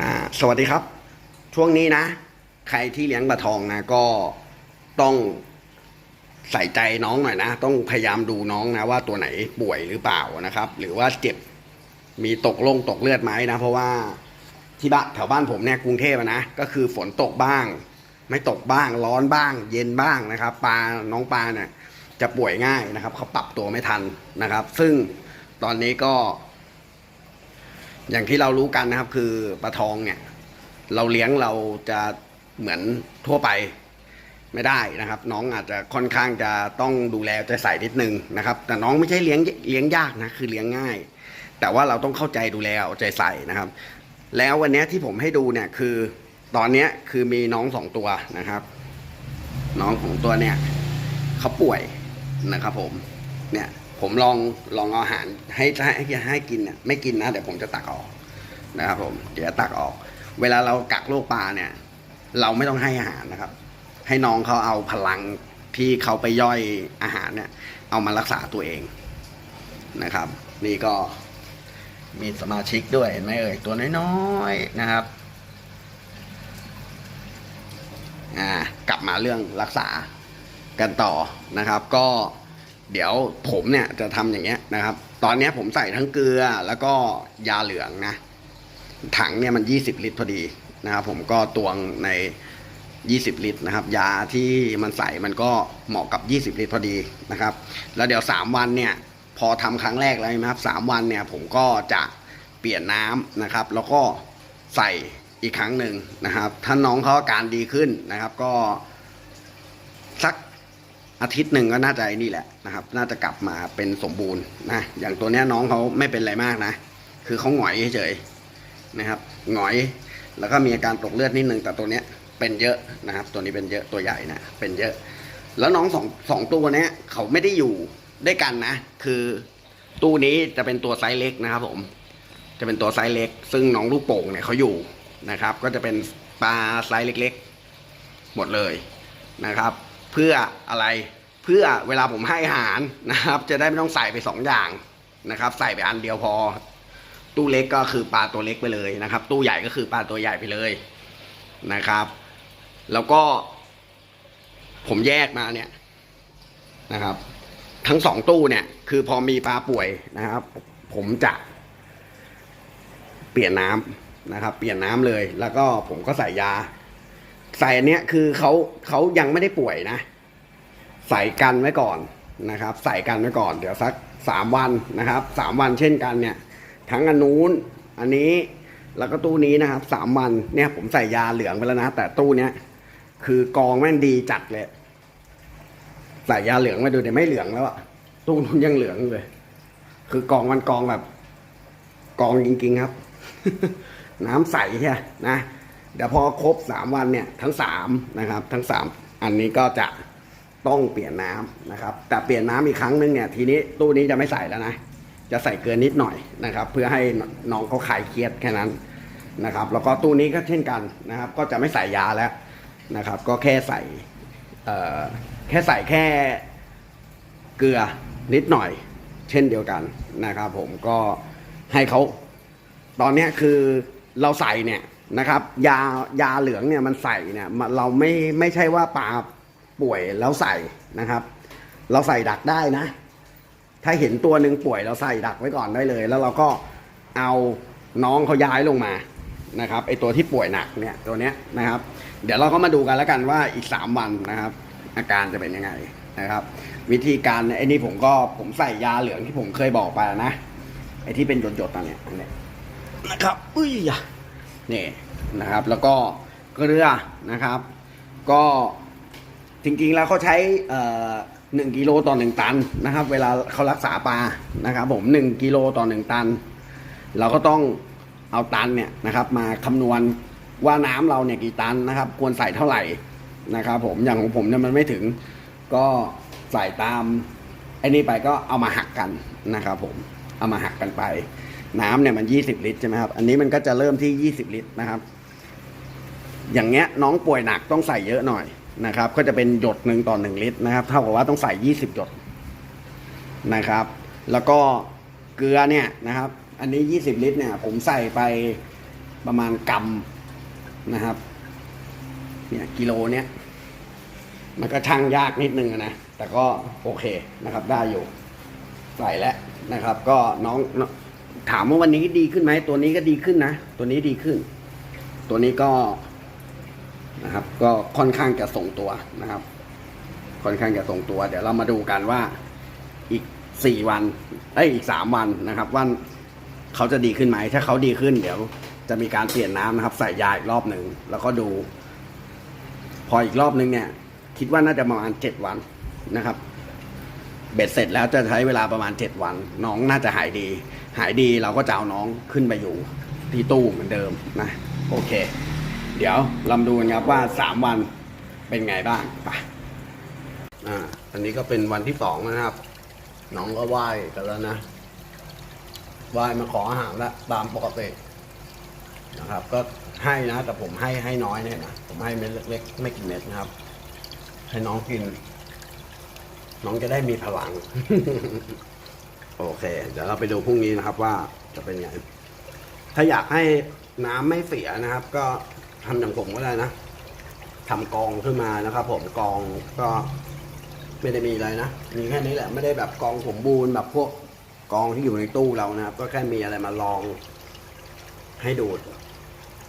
อ่าสวัสดีครับ ช่วงนี้นะ ใครที่เลี้ยงปลาทองนะ ก็ต้องใส่ใจน้องหน่อยนะ ต้องพยายามดูน้องนะว่าตัวไหนป่วยหรือเปล่านะครับ หรือว่าเจ็บมีตกลงตกเลือดไหมนะ เพราะว่าที่บ้านแถวบ้านผมเนี่ยกรุงเทพนะก็คือฝนตกบ้าง ไม่ตกบ้างร้อนบ้าง เย็นบ้างนะครับปลาน้องปลาเนี่ยจะป่วยง่ายนะครับเขาปรับตัวไม่ทันนะครับ ซึ่งตอนนี้ก็ อย่างที่เรารู้กันนะครับ คือปลาทองเนี่ย เราเลี้ยงเราจะเหมือนทั่วไปไม่ได้นะครับ น้องอาจจะค่อนข้างจะต้องดูแลใจใส่นิดนึงนะครับ แต่น้องไม่ใช่เลี้ยงเลี้ยงยากนะคือเลี้ยงง่าย แต่ว่าเราต้องเข้าใจดูแลเอาใจใส่นะครับ แล้ววันนี้ที่ผมให้ดูเนี่ยคือ ตอนนี้คือมีน้องสองตัวนะครับ น้องของตัวเนี่ยเขาป่วยนะครับ ผมเนี่ย ผมลองลองเอาอาหารให้ให้ให้กินเนี่ยไม่กินนะเดี๋ยวผมจะตักออกนะครับผมเดี๋ยวตักออก เวลาเรากักโรคปลาเนี่ย เราไม่ต้องให้อาหารนะครับ ให้น้องเขาเอาพลังที่เขาไปย่อยอาหารเนี่ย เอามารักษาตัวเองนะครับ นี่ก็มีสมาชิกด้วยเห็นไหมเอ่ยตัวน้อยๆนะครับอ่ากลับมาเรื่องรักษากันต่อนะครับ ก็ เดี๋ยวผมเนี่ยจะทำอย่างเงี้ยนะครับ ตอนนี้ผมใส่ทั้งเกลือแล้วก็ยาเหลืองนะ ถังเนี่ยมัน 20 ลิตรพอดีนะครับผมก็ตวงใน 20 ลิตรนะครับ ยาที่มันใส่มันก็เหมาะกับ 20 ลิตรพอดีนะครับ แล้วเดี๋ยว 3 วันเนี่ย พอทำครั้งแรกแล้วนะครับ3วันเนี่ยผมก็จะเปลี่ยนน้ำนะครับ แล้วก็ใส่อีกครั้งหนึ่งนะครับ ถ้าน้องเขาอาการดีขึ้นนะครับ ก็สัก อาทิตย์หนึ่งก็น่าจะไอ้นี่แหละนะครับ น่าจะกลับมาเป็นสมบูรณ์นะ อย่างตัวเนี้ยน้องเขาไม่เป็นอะไรมากนะ คือเขาหงอยเฉยนะครับ หงอย แล้วก็มีอาการตกเลือดนิดนึง แต่ตัวเนี้ยเป็นเยอะนะครับ ตัวนี้เป็นเยอะ ตัวใหญ่นะ เป็นเยอะ แล้วน้องสองสองตัวเนี้ยเขาไม่ได้อยู่ด้วยกันนะ คือตู้นี้จะเป็นตัวไซส์เล็กนะครับ ผม จะเป็นตัวไซส์เล็ก ซึ่งน้องลูกโป่งเนี่ยเขาอยู่นะครับ ก็จะเป็นปลาไซส์เล็ก ๆ หมดเลยนะครับ เพื่ออะไรเพื่อเวลาผมให้อาหารนะครับ จะได้ไม่ต้องใส่ไปสองอย่างนะครับ ใส่ไปอันเดียวพอ ตู้เล็กก็คือปลาตัวเล็กไปเลยนะครับ ตู้ใหญ่ก็คือปลาตัวใหญ่ไปเลยนะครับ แล้วก็ ผมแยกมาเนี่ยนะครับ ทั้งสองตู้เนี่ย คือพอมีปลาป่วยนะครับ ผมจะเปลี่ยนน้ำนะครับ เปลี่ยนน้ำเลย แล้วก็ผมก็ใส่ยา ใส่อันเนี้ยคือเขาเขายังไม่ได้ป่วยนะ ใส่กันไว้ก่อนนะครับ ใส่กันไว้ก่อน เดี๋ยวสักสามวันนะครับสามวันเช่นกันเนี่ย ทั้งอันนู้นอันนี้แล้วก็ตู้นี้นะครับสามวันเนี่ยผมใส่ยาเหลืองไปแล้วนะ แต่ตู้เนี้ยคือกองแม่งดีจัดเลยใส่ยาเหลืองมาดูเดี๋ยวไม่เหลืองแล้วอะตู้นู้นยังเหลืองเลย คือกองมันกองแบบ กองจริงๆครับ น้ำใสใช่ไหมนะ เดี๋ยวพอครบสามวันเนี่ยทั้งสามนะครับ ทั้งสามอันนี้ก็จะต้องเปลี่ยนน้ำนะครับ แต่เปลี่ยนน้ำอีกครั้งนึงเนี่ยทีนี้ตู้นี้จะไม่ใส่แล้วนะจะใส่เกลือนิดหน่อยนะครับ เพื่อให้น้องเขาคลายเครียดแค่นั้นนะครับ แล้วก็ตู้นี้ก็เช่นกันนะครับ ก็จะไม่ใส่ยาแล้วนะครับ ก็แค่ใส่เอ่อแค่ใส่แค่เกลือนิดหน่อย เช่นเดียวกันนะครับ ผมก็ให้เขาตอนนี้คือเราใส่เนี่ย นะครับ ยายาเหลืองเนี่ยมันใส่เนี่ยเราไม่ไม่ใช่ว่าปลาป่วยแล้วใส่นะครับ เราใส่ดักได้นะ ถ้าเห็นตัวหนึ่งป่วยเราใส่ดักไว้ก่อนได้เลย แล้วเราก็เอาน้องเขาย้ายลงมานะครับไอตัวที่ป่วยหนักเนี่ยตัวเนี้ยนะครับ เดี๋ยวเราก็มาดูกันแล้วกันว่าอีกสามวันนะครับ อาการจะเป็นยังไงนะครับ วิธีการไอ้นี่ผมก็ผมใส่ยาเหลืองที่ผมเคยบอกไปนะไอ้ที่เป็นหยดๆตอนเนี้ยนะครับอุ้ยอย่า นี่นะครับ แล้วก็เกลือนะครับ ก็จริงๆแล้วเขาใช้หนึ่งกิโลต่อหนึ่งตันนะครับ เวลาเขารักษาปลานะครับ ผมหนึ่งกิโลต่อหนึ่งตัน เราก็ต้องเอาตันเนี่ยนะครับ มาคำนวณว่าน้ำเราเนี่ยกี่ตันนะครับ ควรใส่เท่าไหร่นะครับ ผมอย่างของผมเนี่ยมันไม่ถึงก็ใส่ตามไอ้นี่ไปก็เอามาหักกันนะครับ ผมเอามาหักกันไป น้ำเนี่ยมัน 20 ลิตรใช่ไหมครับ อันนี้มันก็จะเริ่มที่ 20 ลิตรนะครับ อย่างเงี้ยน้องป่วยหนักต้องใส่เยอะหน่อยนะครับ ก็จะเป็นหยดหนึ่งต่อหนึ่งลิตรนะครับ เท่ากับว่าต้องใส่ 20 หยดนะครับ แล้วก็เกลือเนี่ยนะครับ อันนี้ 20 ลิตรเนี่ย ผมใส่ไปประมาณกรัมนะครับ เนี่ยกิโลเนี้ยมันก็ช่างยากนิดนึงนะ แต่ก็โอเคนะครับ ได้อยู่ ใส่แล้วนะครับ ก็น้อง ถามว่าวันนี้ดีขึ้นไหมตัวนี้ก็ดีขึ้นนะ ตัวนี้ดีขึ้น ตัวนี้ก็นะครับ ก็ค่อนข้างจะส่งตัวนะครับ ค่อนข้างจะส่งตัว เดี๋ยวเรามาดูกันว่าอีกสี่วันไอ้อีกสามวันนะครับว่าเขาจะดีขึ้นไหมถ้าเขาดีขึ้น เดี๋ยวจะมีการเปลี่ยนน้ำนะครับ ใส่ยาอีกรอบหนึ่งแล้วก็ดู พออีกรอบหนึ่งเนี่ย คิดว่าน่าจะประมาณเจ็ดวันนะครับ เบ็ดเสร็จแล้วจะใช้เวลาประมาณเจ็ดวัน น้องน่าจะหายดี หายดีเราก็จะเอาน้องขึ้นไปอยู่ที่ตู้เหมือนเดิมนะ โอเค เดี๋ยวเราดูกันครับว่าสามวันเป็นไงบ้างไปอ่าอันนี้ก็เป็นวันที่สองนะครับ น้องก็ไหว้กันแล้วนะไหว้มาขออาหารแล้วตามปกตินะครับ ก็ให้นะ แต่ผมให้ให้น้อยเนี่ยนะผมให้เม็ดเล็ก ๆ ไม่กี่เม็ดนะครับ ให้น้องกิน น้องจะได้มีพลัง โอเค เดี๋ยวเราไปดูพรุ่งนี้นะครับว่าจะเป็นไง ถ้าอยากให้น้ำไม่เสียนะครับ ก็ทำอย่างผมก็ได้นะทำกองขึ้นมานะครับ ผมกองก็ไม่ได้มีอะไรนะ มีแค่นี้แหละ ไม่ได้แบบกองสมบูรณ์แบบพวกกองที่อยู่ในตู้เรานะครับ ก็แค่มีอะไรมาลอง ให้ดูด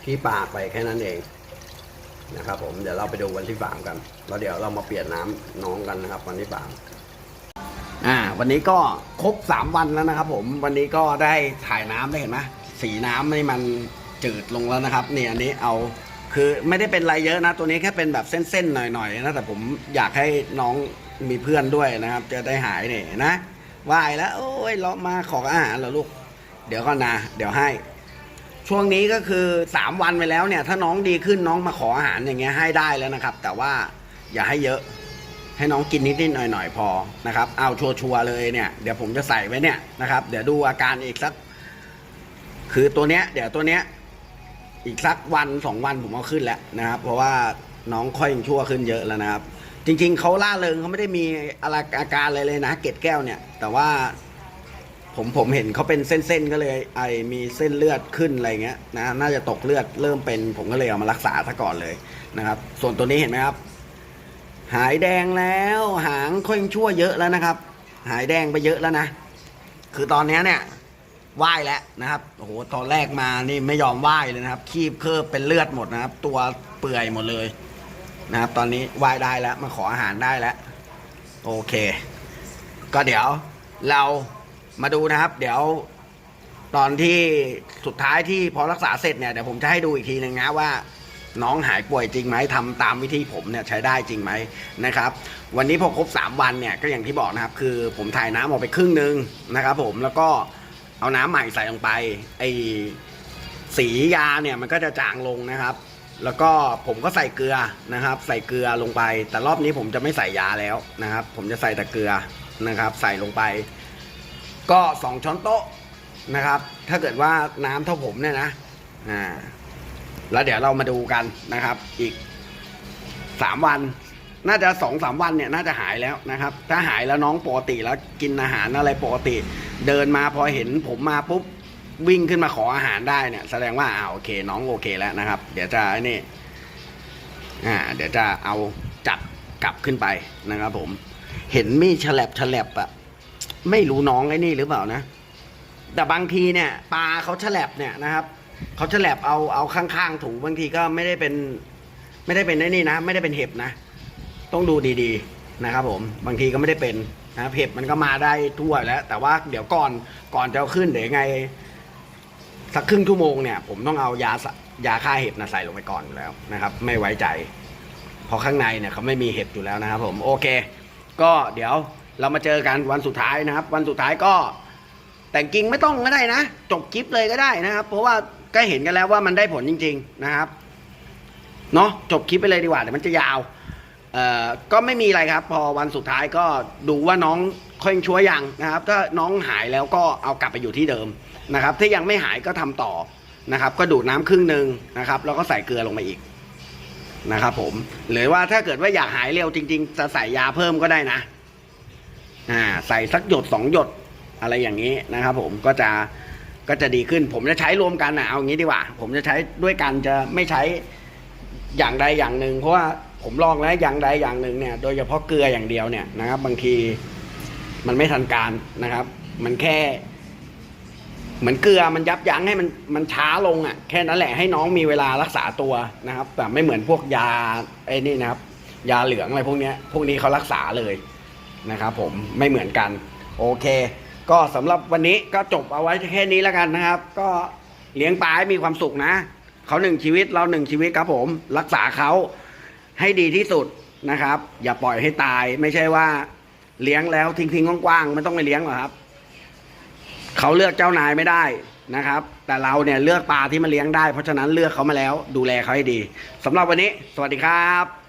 ที่ปากไปแค่นั้นเองนะครับ ผมเดี๋ยวเราไปดูวันที่สามกัน แล้วเดี๋ยวเรามาเปลี่ยนน้ำน้องกันนะครับ วันที่สาม วันนี้ก็ครบสามวันแล้วนะครับ ผมวันนี้ก็ได้ถ่ายน้ำได้เห็นไหมสีน้ำนี่มันจืดลงแล้วนะครับเนี่ยอันนี้เอาคือไม่ได้เป็นอะไรเยอะนะ ตัวนี้แค่เป็นแบบเส้นๆหน่อยๆนะแต่ผมอยากให้น้องมีเพื่อนด้วยนะครับ จะได้หายเนี่ยนะว่ายแล้ว โอ้ยเรามาขออาหารเหรอลูก เดี๋ยวก็นะเดี๋ยวให้ ช่วงนี้ก็คือสามวันไปแล้วเนี่ย ถ้าน้องดีขึ้นน้องมาขออาหารอย่างเงี้ยให้ได้แล้วนะครับ แต่ว่าอย่าให้เยอะ ให้น้องกินนิดๆหน่อยๆพอนะครับ เอาชัวร์ๆเลยเนี่ยเดี๋ยวผมจะใส่ไว้เนี่ยนะครับ เดี๋ยวดูอาการอีกสัก คือตัวเนี้ย เดี๋ยวตัวเนี้ย อีกสักวันสองวันผมเอาขึ้นแล้วนะครับ เพราะว่าน้องค่อยชั่วขึ้นเยอะแล้วนะครับ จริง ๆเขาล่าเริงเขาไม่ได้มีอะไรอาการอะไรเลยนะ เกล็ดแก้วเนี่ย แต่ว่าผมผมเห็นเขาเป็นเส้นๆก็เลย ไอมีเส้นเลือดขึ้นอะไรเงี้ยนะน่าจะตกเลือดเริ่มเป็นผมก็เลยเอามารักษาซะก่อนเลยนะครับ ส่วนตัวนี้เห็นไหมครับ หายแดงแล้วหางค่อยชั่วเยอะแล้วนะครับ หายแดงไปเยอะแล้วนะ คือตอนนี้เนี่ยว่ายแล้วนะครับโอ้โหตอนแรกมานี่ไม่ยอมว่ายเลยนะครับ คีบเคิบเป็นเลือดหมดนะครับ ตัวเปื่อยหมดเลยนะครับ ตอนนี้ว่ายได้แล้วมาขออาหารได้แล้วโอเค ก็เดี๋ยวเรามาดูนะครับ เดี๋ยวตอนที่สุดท้ายที่พอรักษาเสร็จเนี่ยเดี๋ยวผมจะให้ดูอีกทีหนึ่งนะว่า น้องหายป่วยจริงไหมทำตามวิธีผมเนี่ยใช้ได้จริงไหมนะครับ วันนี้พอครบ 3 วันเนี่ยก็อย่างที่บอกนะครับ คือผมถ่ายน้ำออกไปครึ่งหนึ่งนะครับ ผมแล้วก็เอาน้ำใหม่ใส่ลงไปไอสียาเนี่ยมันก็จะจางลงนะครับแล้วก็ผมก็ใส่เกลือนะครับ ใส่เกลือลงไป แต่รอบนี้ผมจะไม่ใส่ยาแล้วนะครับ ผมจะใส่แต่เกลือนะครับ ใส่ลงไป ก็สองช้อนโต๊ะนะครับ ถ้าเกิดว่าน้ำเท่าผมเนี่ยนะอ่า แล้วเดี๋ยวเรามาดูกันนะครับ อีกสามวัน น่าจะสองสามวันเนี่ยน่าจะหายแล้วนะครับ ถ้าหายแล้วน้องปกติแล้วกินอาหารอะไรปกติ เดินมาพอเห็นผมมาปุ๊บวิ่งขึ้นมาขออาหารได้เนี่ยแสดงว่าอ่าโอเค น้องโอเคแล้วนะครับ เดี๋ยวจะนี่อ่าเดี๋ยวจะเอาจับกลับขึ้นไปนะครับ ผม เห็นมีฉลับฉลับอะไม่รู้น้องไอ้นี่หรือเปล่านะ แต่บางทีเนี่ยปลาเขาฉลับเนี่ยนะครับ เขาฉลับเอาเอาข้างๆถุงบางทีก็ไม่ได้เป็น ไม่ได้เป็นไอ้นี่นะ ไม่ได้เป็นเห็บนะ ต้องดูดีๆนะครับ ผมบางทีก็ไม่ได้เป็นนะเห็บมันก็มาได้ทั่วแล้ว แต่ว่าเดี๋ยวก่อนก่อนจะเอาขึ้นเดี๋ยวยังไง สักครึ่งชั่วโมงเนี่ย ผมต้องเอายายาฆ่าเห็บนะใส่ลงไปก่อนอยู่แล้วนะครับ ไม่ไว้ใจเพราะข้างในเนี่ยเขาไม่มีเห็บอยู่แล้วนะครับ ผมโอเค ก็เดี๋ยวเรามาเจอกันวันสุดท้ายนะครับ วันสุดท้ายก็แต่งกิ่งไม่ต้องก็ได้นะ จบคลิปเลยก็ได้นะครับ เพราะว่า ก็เห็นกันแล้วว่ามันได้ผลจริง ๆนะครับเนาะจบคลิปไปเลยดีกว่าเดี๋ยวมันจะยาวเอ่อก็ไม่มีอะไรครับ พอวันสุดท้ายก็ดูว่าน้องค่อยชั่วยังนะครับ ถ้าน้องหายแล้วก็เอากลับไปอยู่ที่เดิมนะครับ ถ้ายังไม่หายก็ทำต่อนะครับ ก็ดูดน้ำครึ่งหนึ่งนะครับ แล้วก็ใส่เกลือลงไปอีกนะครับผมหรือว่าถ้าเกิดว่าอยากหายเร็วจริง ๆ จะใส่ยาเพิ่มก็ได้นะอ่าใส่สักหยดสองหยดอะไรอย่างนี้นะครับ ผมก็จะ ก็จะดีขึ้น ผมจะใช้รวมกันนะเอางี้ดีกว่า ผมจะใช้ด้วยกันจะไม่ใช้อย่างใดอย่างหนึ่งเพราะว่าผมลองแล้วอย่างใดอย่างหนึ่งเนี่ย โดยเฉพาะเกลืออย่างเดียวเนี่ยนะครับ บางทีมันไม่ทันการนะครับ มันแค่ เหมือนเกลือมันยับยั้งให้มันมันช้าลงอะ แค่นั้นแหละให้น้องมีเวลารักษาตัวนะครับ แต่ไม่เหมือนพวกยาไอ้นี่นะครับ ยาเหลืองอะไรพวกเนี้ย พวกนี้เขารักษาเลยนะครับ ผมไม่เหมือนกัน โอเค ก็สำหรับวันนี้ก็จบเอาไว้แค่นี้แล้วกันนะครับ ก็เลี้ยงปลาให้มีความสุขนะเขาหนึ่งชีวิตเราหนึ่งชีวิตครับผม รักษาเขาให้ดีที่สุดนะครับ อย่าปล่อยให้ตายไม่ใช่ว่าเลี้ยงแล้วทิ้งๆกว้างๆไม่ต้องไปเลี้ยงหรอกครับเขาเลือกเจ้านายไม่ได้นะครับ แต่เราเนี่ยเลือกปลาที่มาเลี้ยงได้เพราะฉะนั้นเลือกเขามาแล้วดูแลเขาให้ดีสำหรับวันนี้ สวัสดีครับ